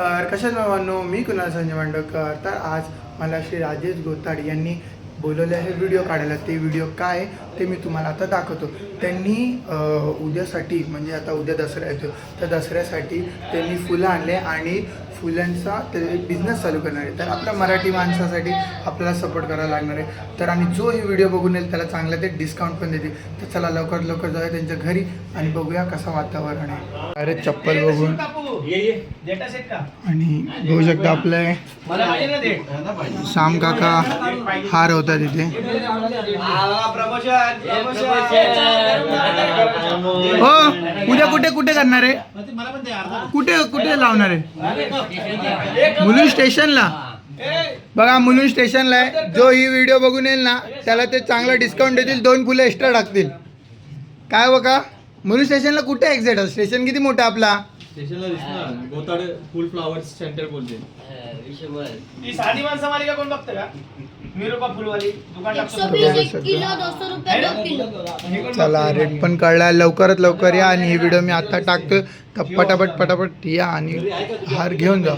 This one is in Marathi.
तर कशा नावानो मी कुणाल संजय मांडवकर. तर आज मला श्री राजेश गोताड यांनी बोलवले आहे व्हिडिओ काढायला. ते व्हिडिओ काय ते मी तुम्हाला आता दाखवतो. त्यांनी उद्यासाठी म्हणजे आता उद्या दसरा येतो तर दसऱ्यासाठी त्यांनी फुलं आणले आणि फुलांचा ते बिझनेस चालू करणार आहे. तर आपल्या मराठी माणसासाठी आपल्याला सपोर्ट करायला लागणार आहे. तर आणि जो ही व्हिडिओ बघून येईल त्याला चांगलं ते डिस्काउंट पण देतील. तर चला लवकर लवकर जाऊया त्यांच्या घरी आणि बघूया कसं वातावरण आहे. अरे चप्पल बघून. ये ये डेटा सेट का? आणि बघू शकता आपले मला पाहिजे ना डेट श्याम काका हार होता तिथे. प्रमोशन. हो. उद्या कुठे कुठे करणार आहे? कुठे कुठे लावणार आहे? मुलुंड स्टेशनला. बघा मुलुंड स्टेशनला आहे. जो ही व्हिडिओ बघून येईल ना त्याला ते चांगला डिस्काउंट देतील दोन फुलं एक्स्ट्रा टाकतील. काय हो बघा मुलुंड स्टेशनला कुठे एक्झॅक्ट स्टेशन किती मोठं आपला? स्टेशनला दिसणार. गोताड फुल फ्लावर्स सेंटर बोलते. ती साधी माणसं मालिका कोण बघतं का? निरूपा फुलवाली दुकान टाकतो हे चला? रेट पण कळला. लवकरात लवकर या आणि ही व्हिडिओ मी आता टाकतो तर पटापट पटापट या आणि हार घेऊन जा.